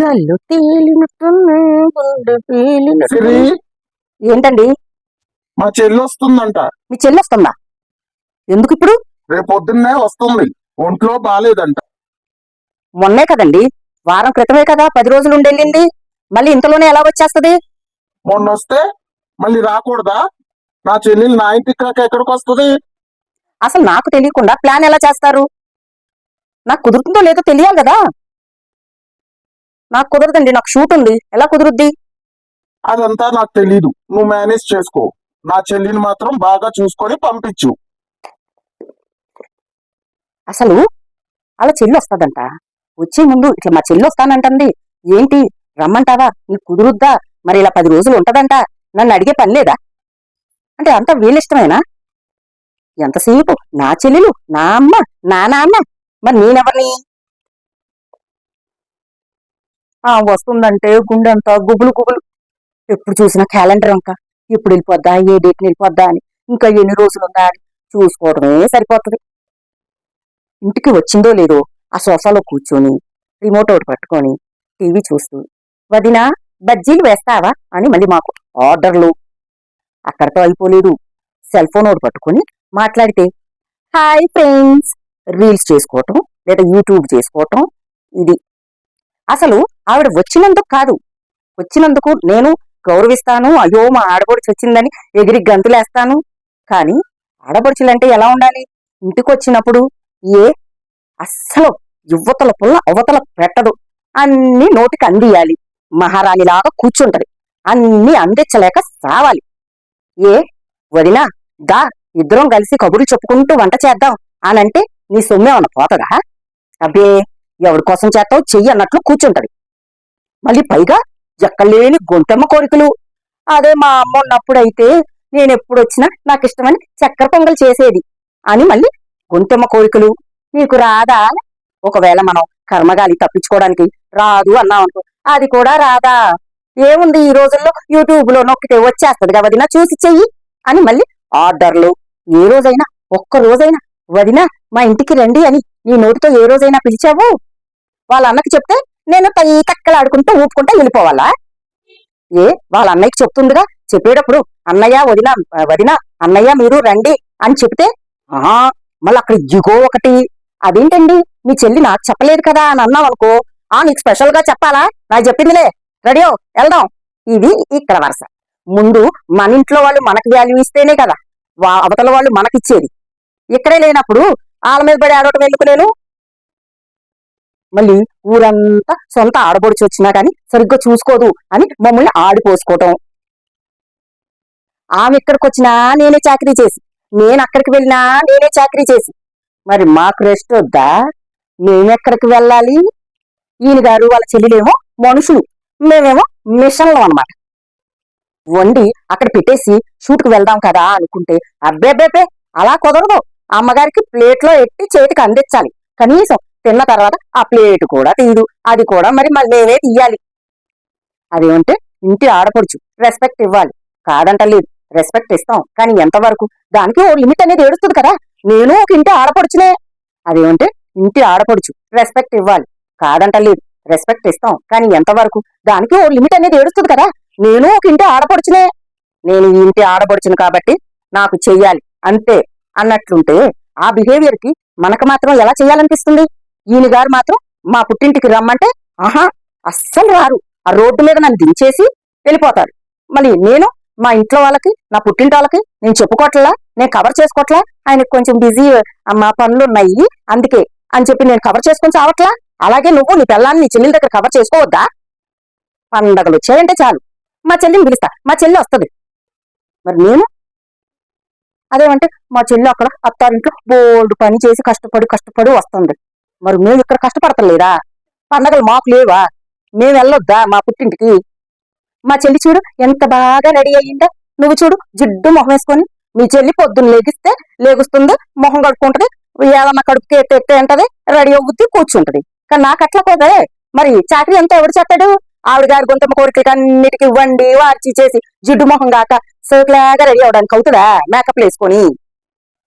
గల్లు తేలినట్టున్నా ఏంటండి? మా చెల్లి వస్తుందంట. మీ చెల్లి వస్తుందా? ఎందుకు ఇప్పుడు రేపు పొద్దున్నే వస్తుంది. ఒంట్లో బాగాలేదంట మొన్నే కదండి. వారం క్రితమే కదా పది రోజులు ఉండెళ్ళింది. మళ్ళీ ఇంతలోనే ఎలా వచ్చేస్తది? మొన్న వస్తే మళ్ళీ రాకూడదా? నా చెల్లెలు నా ఇంటికి కాక ఎక్కడికి వస్తుంది? అసలు నాకు తెలియకుండా ప్లాన్ ఎలా చేస్తారు? నాకు కుదురుతుందో లేదో తెలియాలి కదా. నాకు కుదరదండి నాకు షూట్ ఉంది. ఎలా కుదురుద్ది? అదంతా నాకు తెలీదు. నువ్వు మేనేజ్ చేసుకో. నా చెల్లిని మాత్రం బాగా చూసుకొని పంపించు. అసలు అలా చెల్లి వస్తుందంట. వచ్చే ముందు ఇట్లా మా చెల్లి వస్తానంటుంది. ఏంటి? రమ్మంటావా? నీకు కుదురుద్దా? మరి ఇలా పది రోజులు ఉంటదంట. నన్ను అడిగే పని లేదా? అంటే అంత వీళ్ళిష్టమేనా ఎంతసేపు? నా చెల్లెలు? నా అమ్మ? నా నాన్న? మరి నేనెవరిని? వస్తుందంటే గుండె అంతా గుబులు గుబులు. ఎప్పుడు చూసినా క్యాలెండర్ ఇంకా ఎప్పుడు వెళ్ళిపోద్దా ఏ డేట్ వెళ్ళిపోద్దా అని. ఇంకా ఎన్ని రోజులు ఉందా అని చూసుకోవడమే సరిపోతుంది. ఇంటికి వచ్చిందో లేదో ఆ సోఫాలో కూర్చొని రిమోట్ ఒకటి పట్టుకొని టీవీ చూస్తూ వదినా బజ్జీలు వేస్తావా అని మళ్ళీ మాకు ఆర్డర్లు. అక్కడితో అయిపోలేదు. సెల్ ఫోన్ ఒకటి పట్టుకొని మాట్లాడితే హాయ్ ఫ్రెండ్స్. రీల్స్ చేసుకోవటం లేదా యూట్యూబ్ చేసుకోవటం ఇది. అసలు ఆవిడ వచ్చినందుకు కాదు. వచ్చినందుకు నేను గౌరవిస్తాను. అయ్యో మా ఆడపడుచు వచ్చిందని ఎగిరి గంతులేస్తాను. కానీ ఆడపడుచులంటే ఎలా ఉండాలి? ఇంటికి వచ్చినప్పుడు ఏ అస్సలు యువతల పుల్ల అవతల పెట్టదు. అన్ని నోటికి అందియాలి. మహారాణిలాగా కూర్చుంటది. అన్ని అందించలేక సావాలి. ఏ? వదినా దా ఇద్దరం కలిసి కబుర్లు చెప్పుకుంటూ వంట చేద్దాం. అనంటే నీ సొమ్మేమన్నా పోతదా? అబ్బే! ఎవరి కోసం చేస్తావు చెయ్యి అన్నట్లు కూర్చుంటది. మళ్ళీ పైగా ఎక్కలేని గొంతెమ్మ కోరికలు. అదే మా అమ్మ ఉన్నప్పుడైతే నేను ఎప్పుడు వచ్చినా నాకు ఇష్టమని చక్కెర పొంగల్ చేసేది అని మళ్ళీ గొంతెమ్మ కోరికలు. నీకు రాదా? ఒకవేళ మనం కర్మగాలి తప్పించుకోవడానికి రాదు అన్నాం అనుకో. అది కూడా రాదా? ఏముంది ఈ రోజుల్లో యూట్యూబ్లో నొక్కితే వచ్చేస్తుంది కదా వదినా చూసి చెయ్యి అని మళ్ళీ ఆర్డర్లు. ఏ రోజైనా ఒక్క రోజైనా వదినా మా ఇంటికి రండి అని నీ నోటితో ఏ రోజైనా పిలిచావు వాళ్ళ అన్నకి చెప్తే నేను తై తక్కలాడుకుంటూ ఊపుకుంటూ వెళ్ళిపోవాలా? ఏ వాళ్ళ అన్నయ్యకి చెప్తుందిగా? చెప్పేటప్పుడు అన్నయ్య వదిన వదిన అన్నయ్య మీరు రండి అని చెప్తే ఆ మళ్ళీ అక్కడ ఇగో ఒకటి. అదేంటండి? మీ చెల్లి నాకు చెప్పలేదు కదా అని అన్నావు అనుకో ఆ నీకు స్పెషల్గా చెప్పాలా? నాకు చెప్పిందిలే. రెడీయో వెళ్దాం. ఇది ఇక్కడ వరుస. ముందు మన ఇంట్లో వాళ్ళు మనకి వాల్యూ ఇస్తేనే కదా వా- అవతల వాళ్ళు మనకిచ్చేది. ఇక్కడే లేనప్పుడు వాళ్ళ మీద పడి ఆడటం ఎందుకు నేను? మళ్ళీ ఊరంతా సొంత ఆడబొడిచి వచ్చినా కానీ సరిగ్గా చూసుకోదు అని మమ్మల్ని ఆడిపోసుకోవటం ఆమె ఇక్కడికి వచ్చినా నేనే చాకరీ చేసి నేను అక్కడికి వెళ్ళినా నేనే చాకరీ చేసి. మరి మాకు రెస్ట్ వద్దా? మేమెక్కడికి వెళ్ళాలి? ఈయన గారు వాళ్ళ చెల్లెలేమో మనుషులు. మేమేమో మిషన్లు అన్నమాట. వండి అక్కడ పెట్టేసి షూట్కి వెళ్దాం కదా అనుకుంటే అబ్బే అబ్బే అలా కుదరదు. అమ్మగారికి ప్లేట్లో ఎట్టి చేతికి అందించాలి. కనీసం తిన్న తర్వాత ఆ ప్లేట్ కూడా తీయదు అది కూడా మరి మళ్ళీ మేమే తీయాలి. అదేమంటే ఇంటి ఆడపడుచు రెస్పెక్ట్ ఇవ్వాలి. కాదంటలేదు రెస్పెక్ట్ ఇస్తాం. కానీ ఎంతవరకు? దానికి ఓ లిమిట్ అనేది ఏడుస్తుంది కదా. నేను ఒక ఇంటి ఆడపడుచునే. అదేమంటే ఇంటి ఆడపడుచు రెస్పెక్ట్ ఇవ్వాలి. కాదంటలేదు రెస్పెక్ట్ ఇస్తాం. కానీ ఎంతవరకు? దానికి ఓ లిమిట్ అనేది ఏడుస్తుంది కదా. నేను ఒక ఇంటి ఆడపడుచునే. నేను ఈ ఇంటి ఆడపడుచును కాబట్టి నాకు చెయ్యాలి. అంతే. అన్నట్లుంటే ఆ బిహేవియర్కి మనకు మాత్రం ఎలా చేయాలనిపిస్తుంది? ఈయన గారు మాత్రం మా పుట్టింటికి రమ్మంటే ఆహా అస్సలు రారు. ఆ రోడ్డు మీద నన్ను దించేసి వెళ్ళిపోతారు. మళ్ళీ నేను మా ఇంట్లో వాళ్ళకి నా పుట్టింటి వాళ్ళకి నేను చెప్పుకోవట్లా నేను కవర్ చేసుకోవట్లా? ఆయనకు కొంచెం బిజీ మా పనులు ఉన్నాయి అందుకే అని చెప్పి నేను కవర్ చేసుకొని చావట్లా? అలాగే నువ్వు నీ పిల్లాన్ని నీ చెల్లెల దగ్గర కవర్ చేసుకోవద్దా? పండగలు వచ్చాయంటే చాలు. మా చెల్లిని పిలుస్తా. మా చెల్లి వస్తుంది. మరి నేను అదేమంటే మా చెల్లి అక్కడ అత్తారింట్లో బోల్డ్ పని చేసి కష్టపడి కష్టపడి వస్తుంది. మరి మేము ఇక్కడ కష్టపడతలేదా? పండగలు మాకు లేవా? మేము వెళ్ళొద్దా మా పుట్టింటికి? మా చెల్లి చూడు ఎంత బాగా రెడీ అయ్యిందా. నువ్వు చూడు జిడ్డు మొహం వేసుకొని మీ చెల్లి పొద్దున్న లేగిస్తే లేగుస్తుంది మొహం కడుక్కుంటది ఏదన్నా కడుపుకి ఎత్తే ఎత్తే ఉంటది రెడీ అవుద్ది కూర్చుంటది. కానీ నాకు అట్లా పోదే. మరి చాకరీ అంతా ఎవడు చేస్తాడు? ఆవిడ గారి గుంతమ్మ కోరికలకి అన్నిటికీ వండి వార్చి చేసి జిడ్డు మొహం గాక సోకులాగా రెడీ అవడానికి అవుతుందా? మేకప్ వేసుకొని.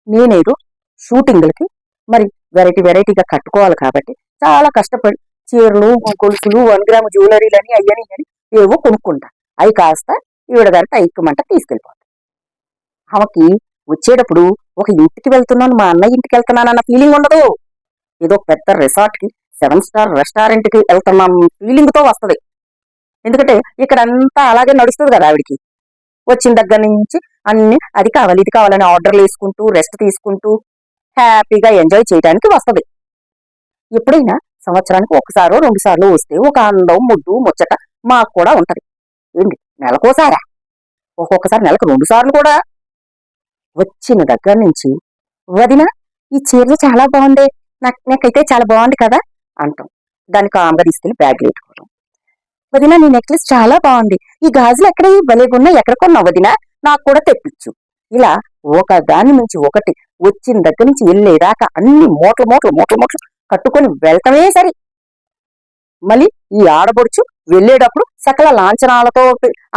నేనేదో షూటింగ్లకి మరి వెరైటీ వెరైటీగా కట్టుకోవాలి కాబట్టి చాలా కష్టపడి చీరలు గొలుసులు వన్ గ్రామ్ జ్యువెలరీలని అయ్యని అని ఏవో కొనుక్కుంటా. అవి కాస్త ఈవిడ గారికి ఐక్కమంట తీసుకెళ్ళిపోతా. ఆమెకి వచ్చేటప్పుడు ఒక ఇంటికి వెళ్తున్నాను మా అన్న ఇంటికి వెళ్తున్నానన్న ఫీలింగ్ ఉండదు. ఏదో పెద్ద రిసార్ట్కి సెవెన్ స్టార్ రెస్టారెంట్కి వెళ్తున్నాం ఫీలింగ్తో వస్తుంది వస్తది. ఎందుకంటే ఇక్కడ అంతా అలాగే నడుస్తుంది కదా ఆవిడికి. వచ్చిన దగ్గర నుంచి అన్ని అది కావాలి ఇది కావాలని ఆర్డర్లు వేసుకుంటూ రెస్ట్ తీసుకుంటూ హ్యాపీగా ఎంజాయ్ చేయడానికి వస్తుంది. ఎప్పుడైనా సంవత్సరానికి ఒకసారో రెండు సార్లు వస్తే ఒక అందం ముద్దు ముచ్చట మాకు కూడా ఉంటది. ఏంటి? నెలకోసారా? ఒక్కొక్కసారి నెలకు రెండు సార్లు కూడా. వచ్చిన దగ్గర నుంచి వదిన ఈ చీరలు చాలా బాగుంది నాకు నాకైతే చాలా బాగుంది కదా అంటాం. దాన్ని కామ్గా తీసుకెళ్ళి బ్యాగ్లు పెట్టుకోవడం వదిన నీ నెక్లెస్ చాలా బాగుంది. ఈ గాజులు ఎక్కడ భలేగున్నా ఎక్కడ కొన్నావు వదిన? నాకు కూడా తెప్పించు. ఇలా ఒక దాని నుంచి ఒకటి వచ్చిన దగ్గర నుంచి వెళ్ళేదాకా అన్ని మూటలు మూటలు మూటలు మూటలు కట్టుకొని వెళ్తామే సరి. మళ్ళీ ఈ ఆడబొడుచు వెళ్ళేటప్పుడు సకల లాంఛనాలతో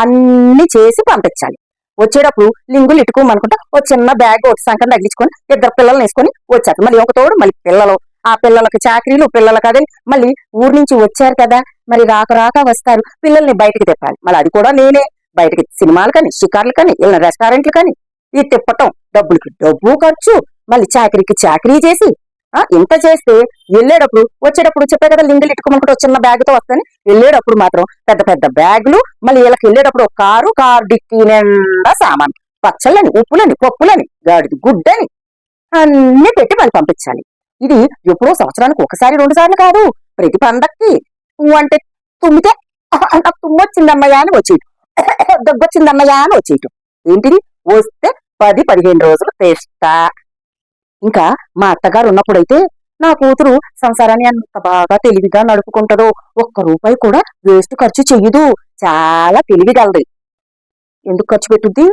అన్ని చేసి పంపించాలి. వచ్చేటప్పుడు లింగులు ఇట్టుకోమనుకుంటా ఓ చిన్న బ్యాగ్ ఒకటి సంకం తగిలించుకొని ఇద్దరు పిల్లల్ని వేసుకొని వచ్చారు మళ్ళీ ఒక తోడు మళ్ళీ పిల్లలు ఆ పిల్లలకి చాకరీలు పిల్లలకి అదే మళ్ళీ ఊరు నుంచి వచ్చారు కదా మరి రాక రాక వస్తారు. పిల్లల్ని బయటకు తిప్పాలి. మళ్ళీ అది కూడా నేనే. బయటకి సినిమాలు కానీ షికార్లు కానీ ఇలా రెస్టారెంట్లు కానీ ఇది తిప్పటం. డబ్బులకి డబ్బు ఖర్చు. మళ్ళీ చాకరీకి చాకరీ చేసి ఆ ఇంత చేస్తే వెళ్ళేటప్పుడు వచ్చేటప్పుడు చెప్పే కదా లింగులు ఇట్టుకోమనుకుంటే చిన్న బ్యాగ్తో వస్తాను. వెళ్ళేటప్పుడు మాత్రం పెద్ద పెద్ద బ్యాగులు మళ్ళీ వీళ్ళకి వెళ్ళేటప్పుడు కారు కారు డిక్కీ నిండా సామాన్ పచ్చళ్ళని ఉప్పులని పప్పులని గాడిది గుడ్డని అన్ని పెట్టి మళ్ళీ పంపించాలి. ఇది ఎప్పుడో సంవత్సరానికి ఒకసారి రెండు సార్లు కాదు ప్రతి పండక్కి నువ్వు అంటే తుమ్మితే "ఆహా, నాకు తుమ్మొచ్చిందమ్మయ్యా అని వచ్చేయటం. దగ్గొచ్చిందమ్మయ్యా అని వచ్చేయటం. ఏంటిది? వస్తే పది పదిహేను రోజులు తెస్తా. ఇంకా మా అత్తగారు ఉన్నప్పుడైతే నా కూతురు సంసారాన్ని అంత బాగా తెలివిగా నడుపుకుంటదో ఒక్క రూపాయి కూడా వేస్ట్ ఖర్చు చెయ్యదు. చాలా తెలివిగలది. ఎందుకు ఖర్చు పెట్టుద్ది?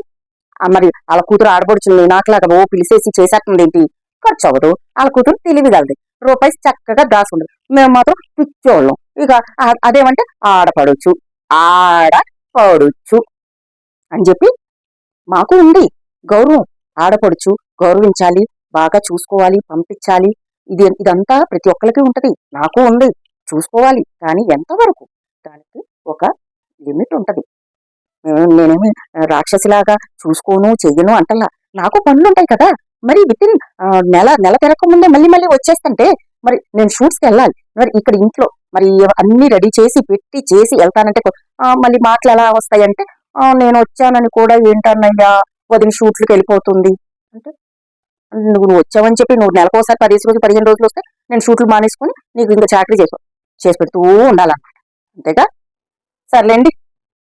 మరి వాళ్ళ కూతురు ఆడపడుచుంది నాకులాగా ఓ పిలిచేసి చేసేస్తుంది ఏంటి ఖర్చు అవ్వదు వాళ్ళ కూతురు తెలివిగలది. రూపాయి చక్కగా దాసుకుంది మేము మాత్రం పిచ్చోళ్ళం. ఇక అదేమంటే ఆడపడొచ్చు ఆడపడొచ్చు అని చెప్పి మాకు ఉంది. గౌరవం. ఆడపడుచు గౌరవించాలి బాగా చూసుకోవాలి పంపించాలి. ఇది ఇదంతా ప్రతి ఒక్కరికి ఉంటది. నాకు ఉంది. చూసుకోవాలి. కానీ ఎంతవరకు? దానికి ఒక లిమిట్ ఉంటది. నేనేమి రాక్షసిలాగా చూసుకోను చెయ్యను అంటలా నాకు పనులు ఉంటాయి కదా. మరి విత్ ఇన్ నెల నెల తిరగక ముందే మళ్ళీ మళ్ళీ వచ్చేస్తుంటే మరి నేను షూట్స్కి వెళ్ళాలి. మరి ఇక్కడ ఇంట్లో మరి అన్ని రెడీ చేసి పెట్టి చేసి వెళ్తానంటే మళ్ళీ మాటలు ఎలా వస్తాయంటే నేను వచ్చానని కూడా ఏంటన్నయ్యా వదిన షూట్లకు వెళ్ళిపోతుంది. అంటే నువ్వు నువ్వు వచ్చావని చెప్పి నువ్వు నెలకోసారి పదిహేను రోజులు పదిహేను రోజులు వస్తే నేను షూట్లు మానేసుకుని నీకు ఇంకా చాకరీ చేసి చేసి పెడుతూ ఉండాలన్నమాట. అంతేగా? సర్లేండి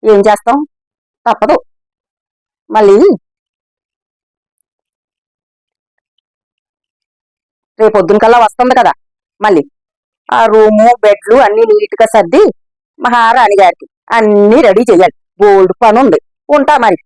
ఏం చేస్తాం? తప్పదు. మళ్ళీ రేపు పొద్దున కల్లా వస్తుంది కదా. మళ్ళీ ఆ రూము బెడ్లు అన్ని నీట్గా సర్ది మహారాణి గారికి అన్ని రెడీ చేయాలి. బోల్డ్ పని ఉంది ఉంటా మరి.